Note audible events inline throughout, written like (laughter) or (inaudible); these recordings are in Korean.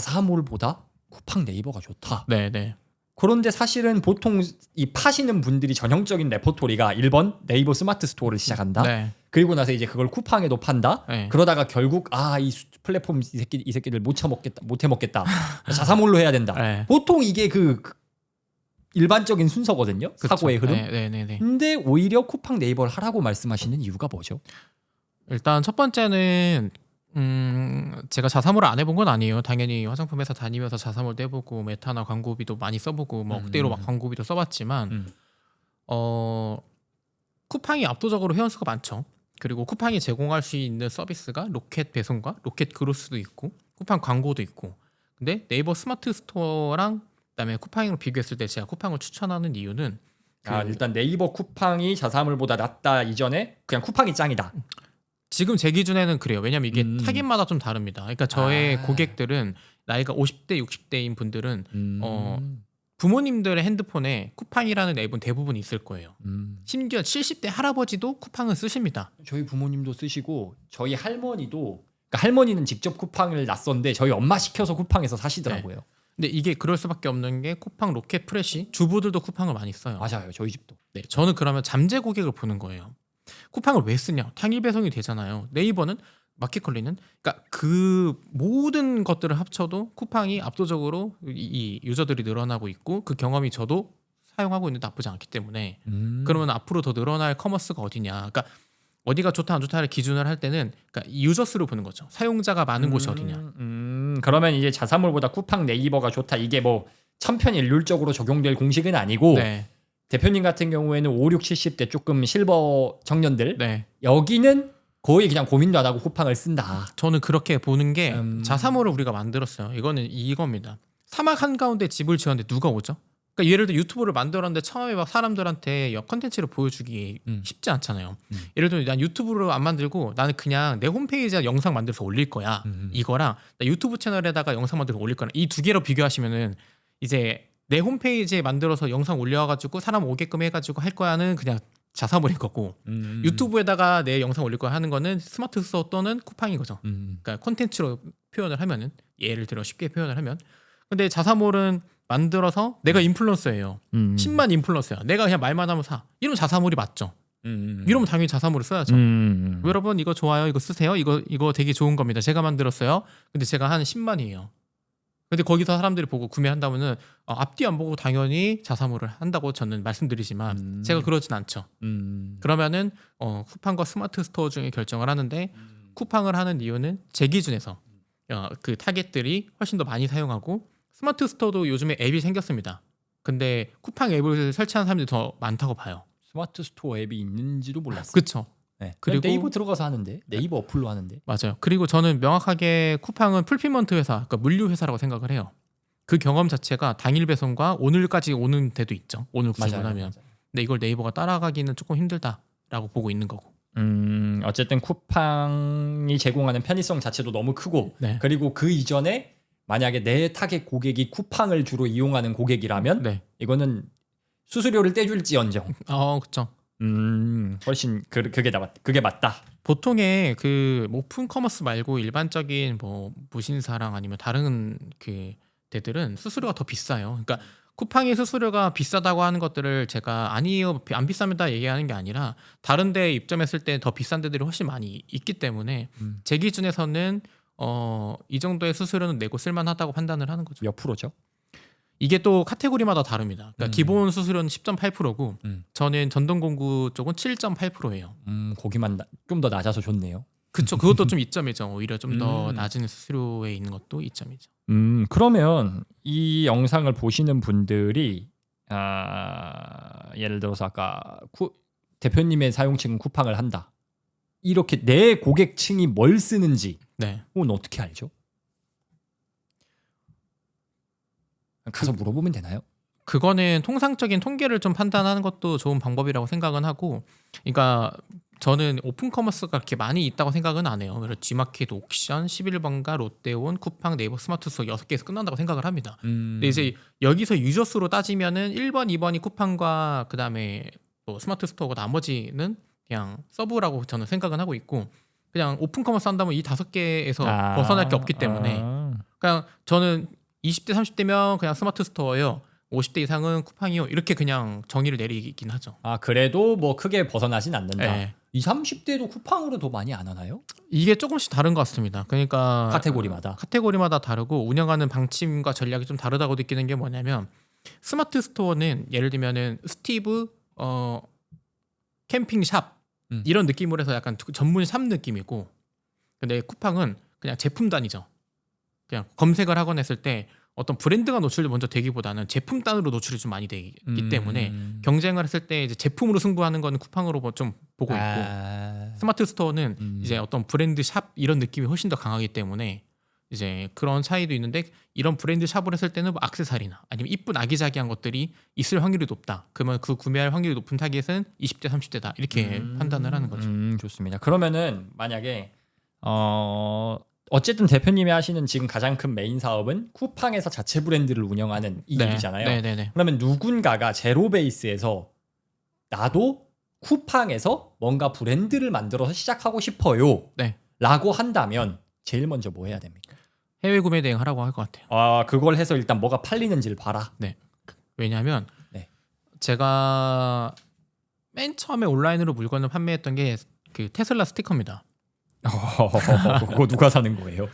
자사몰보다 쿠팡 네이버가 좋다. 네, 네. 그런데 사실은 보통 이 파시는 분들이 전형적인 레포토리가 1번 네이버 스마트 스토어를 시작한다. 네. 그리고 나서 이제 그걸 쿠팡에도 판다. 네. 그러다가 결국 아 이 플랫폼 이 새끼 이 새끼들 못 처먹겠다 못 해먹겠다 자사몰로 해야 된다. 네. 보통 이게 그, 그 일반적인 순서거든요. 그쵸. 사고의 흐름. 네, 네, 네, 네. 근데 오히려 쿠팡 네이버를 하라고 말씀하시는 이유가 뭐죠? 일단 첫 번째는 음, 제가 자사몰을 안 해본 건 아니에요. 당연히 화장품 회사 다니면서 자사몰도 해보고 메타나 광고비도 많이 써보고 뭐 음. 억대로 막 광고비도 써봤지만 음. 어 쿠팡이 압도적으로 회원수가 많죠. 그리고 쿠팡이 제공할 수 있는 서비스가 로켓 배송과 로켓 그로스도 있고 쿠팡 광고도 있고. 근데 네이버 스마트 스토어랑 그다음에 쿠팡이랑 비교했을 때 제가 쿠팡을 추천하는 이유는 그 아, 일단 네이버 쿠팡이 자사몰보다 낫다 이전에 그냥 쿠팡이 짱이다. 지금 제 기준에는 그래요. 왜냐면 이게 음. 타깃마다 좀 다릅니다. 그러니까 저의 아. 고객들은 나이가 50대, 60대인 분들은 음. 어, 부모님들의 핸드폰에 쿠팡이라는 앱은 대부분 있을 거예요. 음. 심지어 70대 할아버지도 쿠팡을 쓰십니다. 저희 부모님도 쓰시고 저희 할머니도 그러니까 할머니는 직접 쿠팡을 놨었는데 저희 엄마 시켜서 쿠팡에서 사시더라고요. 근데 이게 그럴 수밖에 없는 게 쿠팡 로켓 프레시 주부들도 쿠팡을 많이 써요. 맞아요. 저희 집도. 네, 저는 그러면 잠재 고객을 보는 거예요. 쿠팡을 왜 쓰냐? 당일 배송이 되잖아요. 네이버는 마켓컬리는 그러니까 그 모든 것들을 합쳐도 쿠팡이 압도적으로 이, 이 유저들이 늘어나고 있고 그 경험이 저도 사용하고 있는데 나쁘지 않기 때문에 음. 그러면 앞으로 더 늘어날 커머스가 어디냐? 그러니까 어디가 좋다 안 좋다를 기준을 할 때는 그러니까 유저 수를 보는 거죠. 사용자가 많은 곳이 어디냐? 음, 그러면 이제 자사몰보다 쿠팡 네이버가 좋다. 이게 뭐 천편일률적으로 적용될 공식은 아니고 네, 대표님 같은 경우에는 5, 6, 70대 조금 실버 청년들 네. 여기는 거의 그냥 고민도 안 하고 쿠팡을 쓴다. 저는 그렇게 보는 게 음. 자사몰을 우리가 만들었어요. 이거는 이겁니다. 사막 한 가운데 집을 지었는데 누가 오죠? 그러니까 예를 들어 유튜브를 만들었는데 처음에 막 사람들한테 여 컨텐츠를 보여주기 음. 쉽지 않잖아요. 음. 예를 들어 난 유튜브를 안 만들고 나는 그냥 내 홈페이지에 영상 만들어서 올릴 거야. 음. 이거랑 나 유튜브 채널에다가 영상 만들어서 올릴 거랑 이 두 개로 비교하시면은 이제 내 홈페이지에 만들어서 영상 올려가지고 사람 오게끔 해가지고 할 거야는 그냥 자사몰인 거고 음. 유튜브에다가 내 영상 올릴 거 하는 거는 스마트 스토어 또는 쿠팡인 거죠. 음. 그러니까 콘텐츠로 표현을 하면은 예를 들어 쉽게 표현을 하면 근데 자사몰은 만들어서 내가 인플루언서예요. 음. 10만 인플루언서야. 내가 그냥 말만 하면 사. 이러면 자사몰이 맞죠. 음. 이러면 당연히 자사몰을 써야죠. 음. 여러분 이거 좋아요. 이거 쓰세요. 이거 이거 되게 좋은 겁니다. 제가 만들었어요. 근데 제가 한 10만이에요. 근데 거기서 사람들이 보고 구매한다면은 어, 앞뒤 안 보고 당연히 자사몰을 한다고 저는 말씀드리지만 음. 제가 그러진 않죠. 음. 그러면은 어, 쿠팡과 스마트 스토어 중에 결정을 하는데 음. 쿠팡을 하는 이유는 제 기준에서 어, 그 타겟들이 훨씬 더 많이 사용하고 스마트 스토어도 요즘에 앱이 생겼습니다. 근데 쿠팡 앱을 설치하는 사람들이 더 많다고 봐요. 스마트 스토어 앱이 있는지도 몰랐어요. 그렇죠. 네. 그리고- 네이버 들어가서 하는데 네이버 어플로 하는데. 맞아요. 그리고 저는 명확하게 쿠팡은 풀피먼트 회사, 그러니까 물류 회사라고 생각을 해요. 그 경험 자체가 당일 배송과 오늘까지 오는 데도 있죠. 오늘. 맞아요. 근데 이걸 네이버가 따라가기는 조금 힘들다라고 보고 있는 거고. 음, 어쨌든 쿠팡이 제공하는 편의성 자체도 너무 크고 네. 그리고 그 이전에 만약에 내 타겟 고객이 쿠팡을 주로 이용하는 고객이라면 네. 이거는 수수료를 떼줄지언정 어, 그렇죠. 음 훨씬 그, 그게 다 맞, 그게 맞다. 보통의 그 오픈 커머스 말고 일반적인 뭐 무신사랑 아니면 다른 그 데들은 수수료가 더 비싸요. 그러니까 쿠팡의 수수료가 비싸다고 하는 것들을 제가 아니에요 비- 안 비쌉니다 얘기하는 게 아니라 다른 데 입점했을 때 더 비싼 데들이 훨씬 많이 있기 때문에 음. 제 기준에서는 어, 이 정도의 수수료는 내고 쓸만하다고 판단을 하는 거죠. 몇 프로죠? 이게 또 카테고리마다 다릅니다. 그러니까 음. 기본 수수료는 10.8%고 음. 저는 전동공구 쪽은 7.8%예요. 음 거기만 좀 더 낮아서 좋네요. 그쵸. 그것도 좀 이점이죠. 오히려 좀더 음. 낮은 수수료에 있는 것도 이점이죠. 음 그러면 이 영상을 보시는 분들이 아 예를 들어서 아까 쿠, 대표님의 사용층은 쿠팡을 한다. 이렇게 내 고객층이 뭘 쓰는지 네. 그건 어떻게 알죠? 가서 물어보면 되나요? 그거는 통상적인 통계를 좀 판단하는 것도 좋은 방법이라고 생각은 하고, 그러니까 저는 오픈 커머스가 그렇게 많이 있다고 생각은 안 해요. 그래서 G마켓, 옥션, 11번가, 롯데온, 쿠팡, 네이버 스마트 스토어 6개에서 끝난다고 생각을 합니다. 음. 근데 이제 여기서 유저 수로 따지면은 1번, 2번이 쿠팡과 그다음에 뭐 스마트 스토어고 나머지는 그냥 서브라고 저는 생각은 하고 있고 그냥 오픈 커머스 한다면 이 다섯 개에서 아, 벗어날 게 없기 때문에 아. 그냥 저는 20대 30대면 그냥 스마트 스토어예요. 50대 이상은 쿠팡이요. 이렇게 그냥 정의를 내리긴 하죠. 아 그래도 뭐 크게 벗어나진 않는다. 네. 20, 30대도 쿠팡으로 더 많이 안 하나요? 이게 조금씩 다른 것 같습니다. 그러니까 카테고리마다. 카테고리마다 다르고 운영하는 방침과 전략이 좀 다르다고 느끼는 게 뭐냐면 스마트 스토어는 예를 들면은 스티브 어 캠핑샵 음. 이런 느낌으로 해서 약간 전문 샵 느낌이고 근데 쿠팡은 그냥 제품 단위죠. 그냥 검색을 하거나 했을 때 어떤 브랜드가 노출이 먼저 되기보다는 제품 단으로 노출이 좀 많이 되기 음. 때문에 경쟁을 했을 때 이제 제품으로 승부하는 거는 쿠팡으로 뭐좀 보고 있고 아... 스마트 스토어는 음. 이제 어떤 브랜드 샵 이런 느낌이 훨씬 더 강하기 때문에 이제 그런 차이도 있는데 이런 브랜드 샵을 했을 때는 뭐 악세사리나 아니면 이쁜 아기자기한 것들이 있을 확률이 높다. 그러면 그 구매할 확률이 높은 타겟은 20대 30대다 이렇게 음, 판단을 하는 거죠. 음, 좋습니다. 그러면은 만약에 어 어쨌든 대표님이 하시는 지금 가장 큰 메인 사업은 쿠팡에서 자체 브랜드를 운영하는 이 일이잖아요. 네, 네, 네. 그러면 누군가가 제로 베이스에서 나도 쿠팡에서 뭔가 브랜드를 만들어서 시작하고 싶어요. 네. 라고 한다면 제일 먼저 뭐 해야 됩니까? 해외 구매 대행 하라고 할 것 같아요. 아, 그걸 해서 일단 뭐가 팔리는지를 봐라. 왜냐하면 네. 제가 맨 처음에 온라인으로 물건을 판매했던 게 그 테슬라 스티커입니다. 그거 누가 사는 거예요?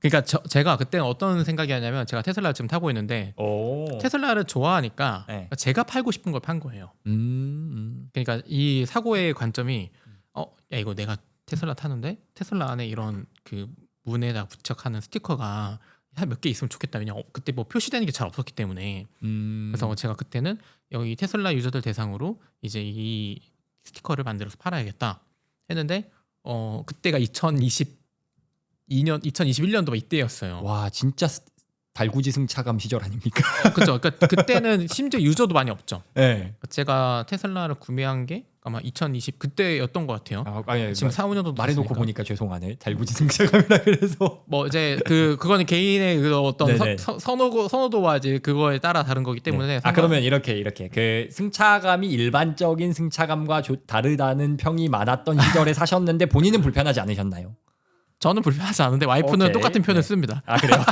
그러니까 저, 제가 그때 어떤 생각이었냐면 제가 테슬라를 지금 타고 있는데 오. 테슬라를 좋아하니까 네. 제가 팔고 싶은 걸 판 거예요. 음. 그러니까 이 사고의 관점이 어, 야 이거 내가 테슬라 타는데 테슬라 안에 이런 그 문에다 부착하는 스티커가 한 몇 개 있으면 좋겠다. 왜냐 면 그때 뭐 표시되는 게 잘 없었기 때문에 음. 그래서 제가 그때는 여기 테슬라 유저들 대상으로 이제 이 스티커를 만들어서 팔아야겠다 했는데 어 그때가 2022년 2021년도 이때였어요. 와, 진짜 스- 달구지승 차감 시절 아닙니까? 그렇죠. 그러니까 그때는 심지어 유저도 많이 없죠. 네. (laughs) 제가 테슬라를 구매한 게 아마 2020 그때였던 것 같아요. 아, 아니, 지금 지금 4, 5년도 말해놓고 보니까 죄송하네. 달구지승차감이라 (laughs) 그래서. 뭐 이제 그 그거는 개인의 그 어떤 네네. 서, 서, 선호 선호도와 이제 그거에 따라 다른 거기 때문에 네. 아 상관- 그러면 이렇게 이렇게 그 승차감이 일반적인 승차감과 조- 다르다는 평이 많았던 시절에 (laughs) 사셨는데 본인은 불편하지 않으셨나요? 저는 불편하지 않은데 와이프는 오케이. 똑같은 표현을 네. 씁니다. 아 그래요?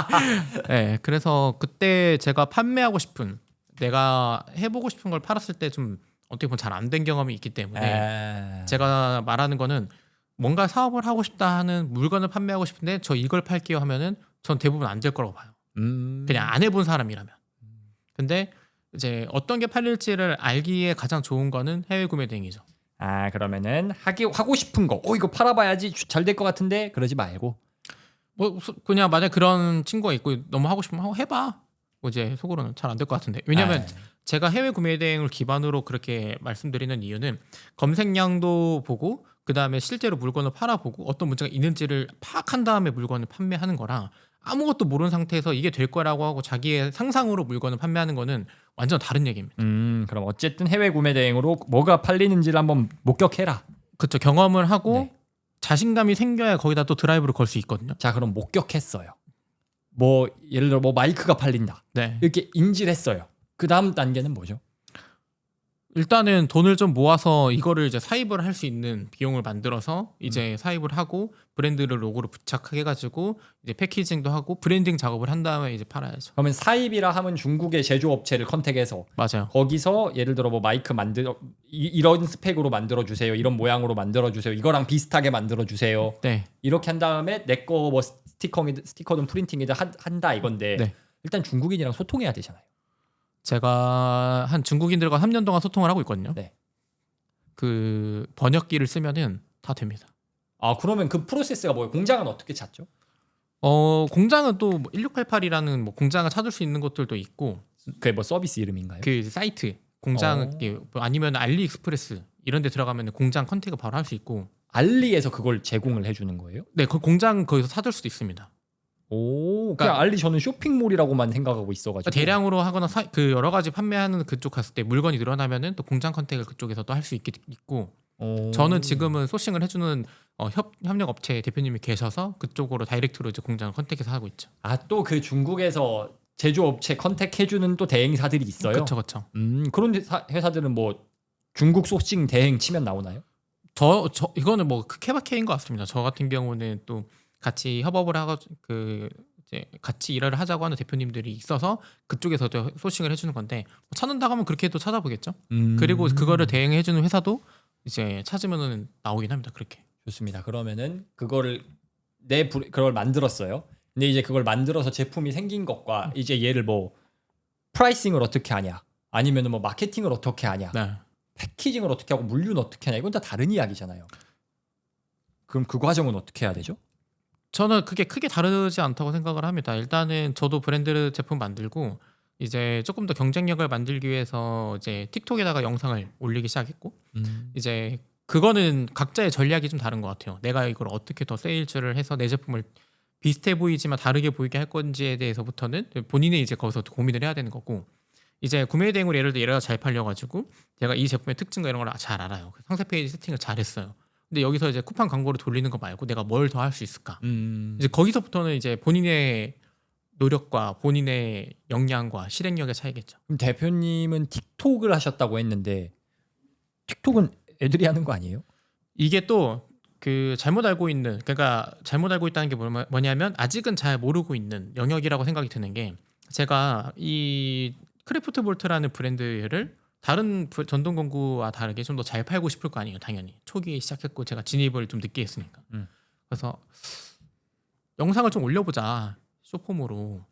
(laughs) 네, 그래서 그때 제가 판매하고 싶은 내가 해보고 싶은 걸 팔았을 때좀 어떻게 보면 잘 안 된 경험이 있기 때문에 아... 제가 말하는 거는 뭔가 사업을 하고 싶다 하는 물건을 판매하고 싶은데 저 이걸 팔게요 하면은 전 대부분 안 될 거라고 봐요. 음... 그냥 안 해본 사람이라면. 근데 이제 어떤 게 팔릴지를 알기에 가장 좋은 거는 해외 구매 대행이죠. 아 그러면은 하기 하고 싶은 거, 어 이거 팔아봐야지 잘 될 것 같은데 그러지 말고. 뭐 수- 그냥 만약 그런 친구가 있고 너무 하고 싶으면 하고 해봐. 뭐 이제 속으로는 잘 안 될 것 같은데 왜냐하면 아, 제가 해외 구매 대행을 기반으로 그렇게 말씀드리는 이유는 검색량도 보고 그 다음에 실제로 물건을 팔아보고 어떤 문제가 있는지를 파악한 다음에 물건을 판매하는 거랑 아무것도 모르는 상태에서 이게 될 거라고 하고 자기의 상상으로 물건을 판매하는 거는 완전 다른 얘기입니다. 음 그럼 어쨌든 해외 구매 대행으로 뭐가 팔리는지를 한번 목격해라. 그렇죠. 경험을 하고 네. 자신감이 생겨야 거기다 또 드라이브를 걸 수 있거든요. 자 그럼 목격했어요. 뭐 예를 들어 뭐 마이크가 팔린다 네. 이렇게 인지를 했어요. 그 다음 단계는 뭐죠? 일단은 돈을 좀 모아서 이거를 이제 사입을 할 수 있는 비용을 만들어서 이제 사입을 하고 브랜드를 로고를 부착해 가지고 이제 패키징도 하고 브랜딩 작업을 한 다음에 이제 팔아야죠. 그러면 사입이라 하면 중국의 제조업체를 컨택해서 맞아요. 거기서 예를 들어 뭐 마이크 만들어 이, 이런 스펙으로 만들어 주세요. 이런 모양으로 만들어 주세요. 이거랑 비슷하게 만들어 주세요. 네. 이렇게 한 다음에 내 거 뭐 스티커 스티커든 프린팅이든 한- 한다 이건데 네. 일단 중국인이랑 소통해야 되잖아요. 제가 한 중국인들과 3년 동안 소통을 하고 있거든요. 네. 그 번역기를 쓰면은 다 됩니다. 아 그러면 그 프로세스가 뭐예요? 공장은 어떻게 찾죠? 어, 공장은 또 1688이라는 뭐 공장을 찾을 수 있는 것들도 있고 그게 뭐 서비스 이름인가요? 그 사이트 공장 어. 이 아니면 알리익스프레스 이런 데 들어가면 공장 컨택을 바로 할 수 있고 알리에서 그걸 제공을 해주는 거예요? 네, 그 공장 거기서 찾을 수도 있습니다. 오, 그러니까- 알리 저는 쇼핑몰이라고만 생각하고 있어가지고 대량으로 하거나 사- 그 여러 가지 판매하는 그쪽 갔을 때 물건이 늘어나면은 또 공장 컨택을 그쪽에서 또 할 수 있고 오. 저는 지금은 소싱을 해주는 어, 협, 협력 업체 대표님이 계셔서 그쪽으로 다이렉트로 이제 공장을 컨택해서 하고 있죠. 아 또 그 중국에서 제조업체 컨택해주는 또 대행사들이 있어요. 그렇죠, 그렇죠. 음 그런 회사, 회사들은 뭐 중국 소싱 대행 치면 나오나요? 저, 저 이거는 뭐 케바케인 것 같습니다. 저 같은 경우는 또 같이 협업을 하고 그 이제 같이 일을 하자고 하는 대표님들이 있어서 그쪽에서도 소싱을 해주는 건데 뭐 찾는다고 하면 그렇게 또 찾아보겠죠. 음. 그리고 그거를 대행해주는 회사도 이제 찾으면은 나오긴 합니다. 그렇게. 좋습니다. 그러면은 그거를 내 부, 그걸 만들었어요. 근데 이제 그걸 만들어서 제품이 생긴 것과 이제 얘를 뭐 프라이싱을 어떻게 하냐, 아니면은 뭐 마케팅을 어떻게 하냐, 네. 패키징을 어떻게 하고 물류는 어떻게 하냐 이건 다 다른 이야기잖아요. 그럼 그 과정은 어떻게 해야 되죠? 저는 그게 크게 다르지 않다고 생각을 합니다. 일단은 저도 브랜드 제품 만들고 이제 조금 더 경쟁력을 만들기 위해서 이제 틱톡에다가 영상을 올리기 시작했고 이제 그거는 각자의 전략이 좀 다른 것 같아요. 내가 이걸 어떻게 더 세일즈를 해서 내 제품을 비슷해 보이지만 다르게 보이게 할 건지에 대해서부터는 본인이 이제 거기서 고민을 해야 되는 거고 이제 구매 대행으로 예를 들어 얘가 잘 팔려가지고 제가 이 제품의 특징과 이런 걸 잘 알아요. 상세 페이지 세팅을 잘했어요. 근데 여기서 이제 쿠팡 광고를 돌리는 거 말고 내가 뭘 더 할 수 있을까? 음. 이제 거기서부터는 이제 본인의 노력과 본인의 역량과 실행력의 차이겠죠. 그럼 대표님은 틱톡을 하셨다고 했는데 틱톡은 애들이 하는 거 아니에요? 이게 또 그 잘못 알고 있는 그러니까 잘못 알고 있다는 게 뭐냐- 뭐냐면 아직은 잘 모르고 있는 영역이라고 생각이 드는 게 제가 이 크래프트 볼트라는 브랜드를 다른 부- 전동 공구와 다르게 좀 더 잘 팔고 싶을 거 아니에요 당연히 초기에 시작했고 제가 진입을 좀 늦게 했으니까 음. 그래서 영상을 좀 올려보자 쇼폼으로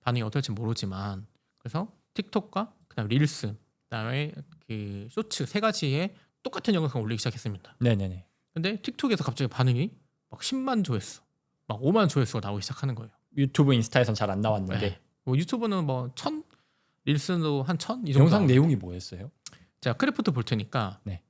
반응이 어떨지 모르지만 그래서 틱톡과 그다음 릴스 그다음에 그 쇼츠 세 가지의 똑같은 영상을 올리기 시작했습니다. 네네네. 근데 틱톡에서 갑자기 반응이 막 10만 조회수, 막 5만 조회수가 나오기 시작하는 거예요. 유튜브, 인스타에선 잘 안 나왔는데 네. 뭐 유튜브는 뭐 천, 릴스도 한 천 이 정도. 영상. 내용이 뭐였어요? 제가 크래프트 볼트니까 네.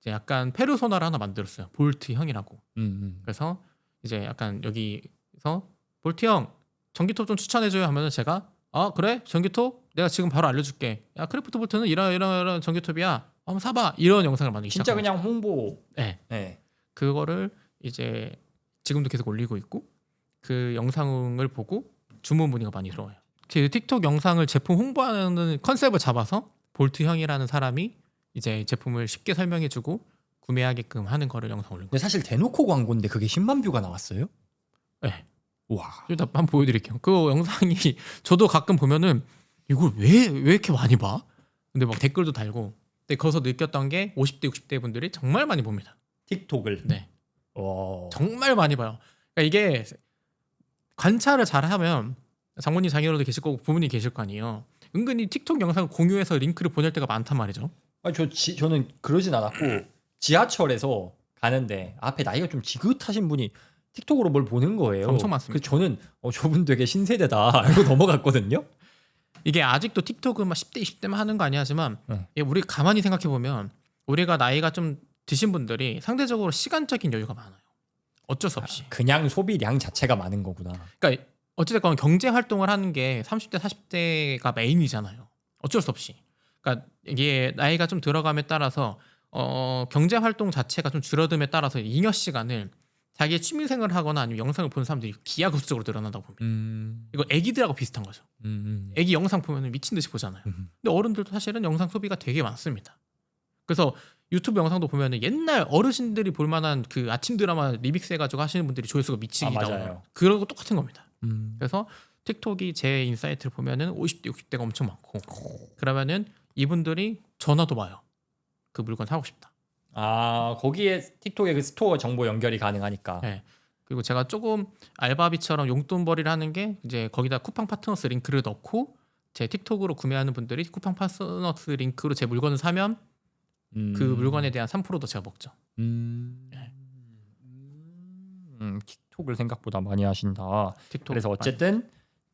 이제 약간 페르소나를 하나 만들었어요. 볼트 형이라고. 음, 음. 그래서 이제 약간 여기서 볼트 형 전기톱 좀 추천해줘요 하면은 제가 아 그래 전기톱 내가 지금 바로 알려줄게. 야 크래프트 볼트는 이런 이런 이런 전기톱이야. 한번 사봐. 이런 영상을 만들기 진짜 시작한 그냥 홍보. 네. 네. 그거를 이제 지금도 계속 올리고 있고 그 영상을 보고 주문 문의가 많이 들어와요. 그 틱톡 영상을 제품 홍보하는 컨셉을 잡아서 볼트 형이라는 사람이 이제 제품을 쉽게 설명해주고 구매하게끔 하는 거를 영상 올린 거예요. 근데 사실 대놓고 광고인데 그게 10만 뷰가 나왔어요? 네. 와. 일단 한번 보여드릴게요. 그 영상이 (laughs) 저도 가끔 보면은 이걸 왜 왜 이렇게 많이 봐? 근데 막 댓글도 달고. 근데 거기서 느꼈던 게 50대 60대 분들이 정말 많이 봅니다. 틱톡을. 네. 와. 정말 많이 봐요. 그러니까 이게 관찰을 잘하면 장모님 자녀로도 계실 거고 부모님 계실 거 아니에요. 은근히 틱톡 영상 공유해서 링크를 보낼 때가 많단 말이죠. 아니 저 지, 저는 그러진 않았고 지하철에서 가는데 앞에 나이가 좀 지긋하신 분이 틱톡으로 뭘 보는 거예요. 엄청 많습니다. 그 저는 어, 저분 되게 신세대다 (laughs) 알고 넘어갔거든요. 이게 아직도 틱톡은 막 10대 20대만 하는 거 아니야지만 네. 이게 우리 가만히 생각해 보면 우리가 나이가 좀 드신 분들이 상대적으로 시간적인 여유가 많아요. 어쩔 수 없이. 그냥 소비량 자체가 많은 거구나. 그러니까 어찌됐건 경제 활동을 하는 게 30대 40대가 메인이잖아요. 어쩔 수 없이. 그러니까 이게 나이가 좀 들어감에 따라서 어, 경제 활동 자체가 좀 줄어듦에 따라서 잉여 시간을 자기의 취미 생활을 하거나 아니면 영상을 보는 사람들이 기하급수적으로 늘어난다고 봅니다. 음. 이거 애기들하고 비슷한 거죠. 음. 애기 영상 보면 미친 듯이 보잖아요. 음. 근데 어른들도 사실은 영상 소비가 되게 많습니다. 그래서 유튜브 영상도 보면은 옛날 어르신들이 볼 만한 그 아침 드라마 리믹스 해가지고 하시는 분들이 조회수가 미치게 아, 맞아요. 나와요. 그런 거 똑같은 겁니다. 음. 그래서 틱톡이 제 인사이트를 보면은 50대 60대가 엄청 많고 그러면은 이분들이 전화도 와요. 그 물건 사고 싶다. 아 거기에 틱톡에 그 스토어 정보 연결이 가능하니까. 네. 그리고 제가 조금 알바비처럼 용돈벌이를 하는 게 이제 거기다 쿠팡 파트너스 링크를 넣고 제 틱톡으로 구매하는 분들이 쿠팡 파트너스 링크로 제 물건을 사면 음. 그 물건에 대한 3%도 제가 먹죠. 음. 네. 음, 틱톡을 생각보다 많이 하신다. 틱톡. 그래서 어쨌든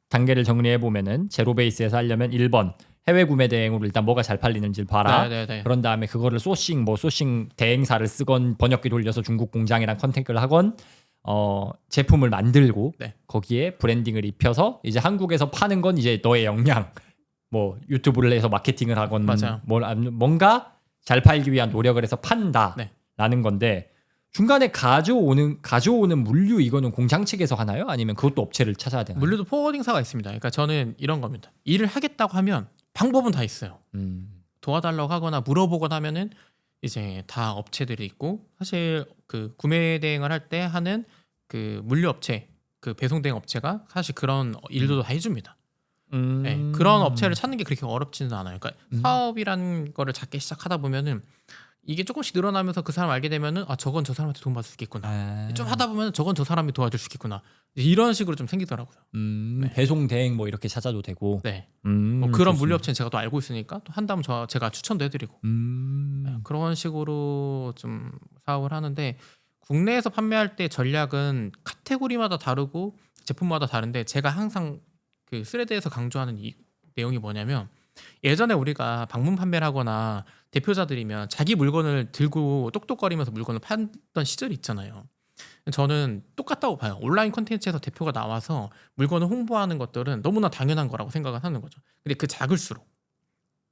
단계를 정리해 보면은 제로 베이스에서 하려면 1번 해외 구매 대행으로 일단 뭐가 잘 팔리는지 를 봐라. 네네네. 그런 다음에 그거를 소싱 뭐 소싱 대행사를 쓰건 번역기 돌려서 중국 공장이랑 컨택을 하건 어 제품을 만들고 네. 거기에 브랜딩을 입혀서 이제 한국에서 파는 건 이제 너의 역량 뭐 유튜브를 해서 마케팅을 하건 맞아요. 뭘 뭔가 잘 팔기 위한 노력을 해서 판다라는 네. 건데 중간에 가져오는 가져오는 물류 이거는 공장 측에서 하나요? 아니면 그것도 업체를 찾아야 되나요? 물류도 포워딩사가 있습니다. 그러니까 저는 이런 겁니다. 일을 하겠다고 하면 방법은 다 있어요. 음. 도와달라고 하거나 물어보거나 하면은 이제 다 업체들이 있고 사실 그 구매 대행을 할 때 하는 그 물류 업체 그 배송 대행 업체가 사실 그런 일도 다 해줍니다. 음. 네, 그런 업체를 찾는 게 그렇게 어렵지는 않아요. 그러니까 음. 사업이라는 거를 작게 시작하다 보면은 이게 조금씩 늘어나면서 그 사람 알게 되면은 아 저건 저 사람한테 도움 받을 수 있겠구나. 아. 좀 하다 보면 저건 저 사람이 도와줄 수 있겠구나. 이런 식으로 좀 생기더라고요. 음, 네. 배송 대행 뭐 이렇게 찾아도 되고. 네. 음, 뭐 그런 좋습니다. 물류 업체는 제가 또 알고 있으니까 또 한다면 저 제가 추천도 해드리고 음. 네, 그런 식으로 좀 사업을 하는데 국내에서 판매할 때 전략은 카테고리마다 다르고 제품마다 다른데 제가 항상 그 스레드에서 강조하는 이 내용이 뭐냐면 예전에 우리가 방문 판매를 하거나 대표자들이면 자기 물건을 들고 똑똑거리면서 물건을 팔던 시절이 있잖아요. 저는 똑같다고 봐요. 온라인 콘텐츠에서 대표가 나와서 물건을 홍보하는 것들은 너무나 당연한 거라고 생각을 하는 거죠. 근데 그 작을수록.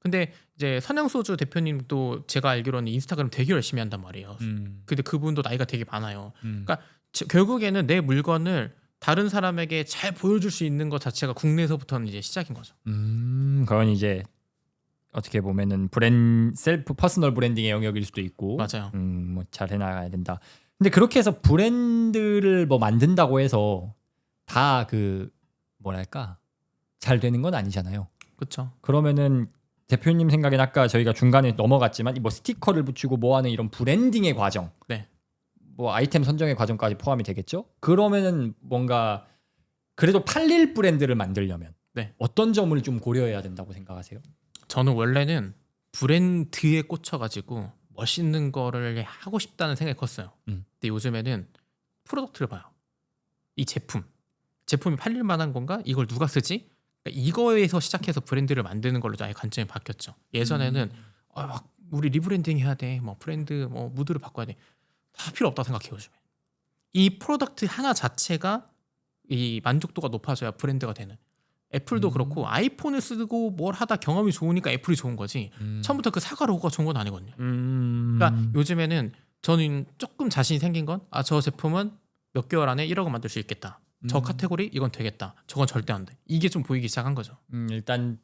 근데 이제 선영소주 대표님도 제가 알기로는 인스타그램 되게 열심히 한단 말이에요. 음. 근데 그분도 나이가 되게 많아요. 음. 그러니까 저- 결국에는 내 물건을 다른 사람에게 잘 보여줄 수 있는 것 자체가 국내에서부터는 이제 시작인 거죠. 음, 그건 이제 어떻게 보면은 브랜 셀프 퍼스널 브랜딩의 영역일 수도 있고. 맞아요. 음, 뭐 잘 해나가야 된다. 근데 그렇게 해서 브랜드를 뭐 만든다고 해서 다 그 뭐랄까 잘 되는 건 아니잖아요. 그렇죠. 그러면은 대표님 생각엔 아까 저희가 중간에 넘어갔지만 이뭐 스티커를 붙이고 뭐하는 이런 브랜딩의 과정, 네. 뭐 아이템 선정의 과정까지 포함이 되겠죠. 그러면은 뭔가 그래도 팔릴 브랜드를 만들려면 네. 어떤 점을 좀 고려해야 된다고 생각하세요? 저는 원래는 브랜드에 꽂혀가지고 멋있는 거를 하고 싶다는 생각이 컸어요. 음. 근데 요즘에는 프로덕트를 봐요. 이 제품, 제품이 팔릴 만한 건가? 이걸 누가 쓰지? 그러니까 이거에서 시작해서 브랜드를 만드는 걸로 아예 관점이 바뀌었죠. 예전에는 아, 막 우리 리브랜딩 해야 돼, 뭐 브랜드 뭐 무드를 바꿔야 돼, 다 필요 없다 고 생각해요 요즘에. 이 프로덕트 하나 자체가 이 만족도가 높아져야 브랜드가 되는. 애플도 음. 그렇고 아이폰을 쓰고 뭘 하다 경험이 좋으니까 애플이 좋은 거지. 처음부터 그 사과 로고가 좋은 건 아니거든요. 음. 그러니까 요즘에는 저는 조금 자신이 생긴 건 아 저 제품은 몇 개월 안에 1억을 만들 수 있겠다. 저 음. 카테고리 이건 되겠다. 저건 절대 안 돼. 이게 좀 보이기 시작한 거죠. 음, 일단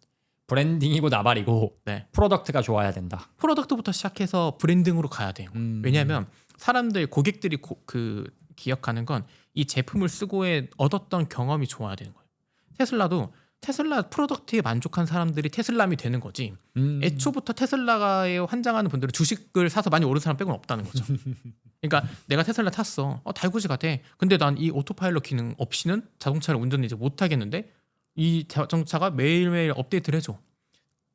브랜딩이고 나발이고 네. 프로덕트가 좋아야 된다. 프로덕트부터 시작해서 브랜딩으로 가야 돼요. 음. 왜냐하면 사람들 고객들이 고- 그 기억하는 건 이 제품을 쓰고에 얻었던 경험이 좋아야 되는 거예요. 테슬라도 테슬라 프로덕트에 만족한 사람들이 테슬람이 되는 거지. 음. 애초부터 테슬라에 환장하는 분들은 주식을 사서 많이 오른 사람 빼고는 없다는 거죠. (laughs) 그러니까 내가 테슬라 탔어. 어, 달구지가 돼. 근데 난 이 오토파일럿 기능 없이는 자동차를 운전 이제 못 하겠는데 이 자동차가 매일매일 업데이트를 해줘.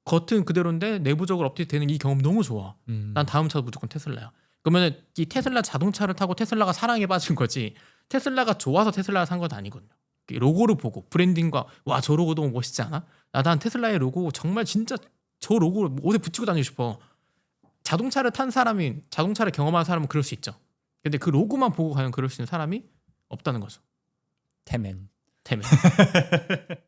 겉은 그대로인데 내부적으로 업데이트되는 이 경험 너무 좋아. 음. 난 다음 차도 무조건 테슬라야. 그러면 이 테슬라 자동차를 타고 테슬라가 사랑에 빠진 거지. 테슬라가 좋아서 테슬라를 산 건 아니거든요. 이 로고를 보고 브랜딩과 와 저 로고 너무 멋있지 않아? 나 난 테슬라의 로고 정말 진짜 저 로고 옷에 붙이고 다니고 싶어. 자동차를 탄 사람이 자동차를 경험한 사람은 그럴 수 있죠. 근데 그 로고만 보고 과연 그럴 수 있는 사람이 없다는 거죠. 태맨. 테면. (laughs)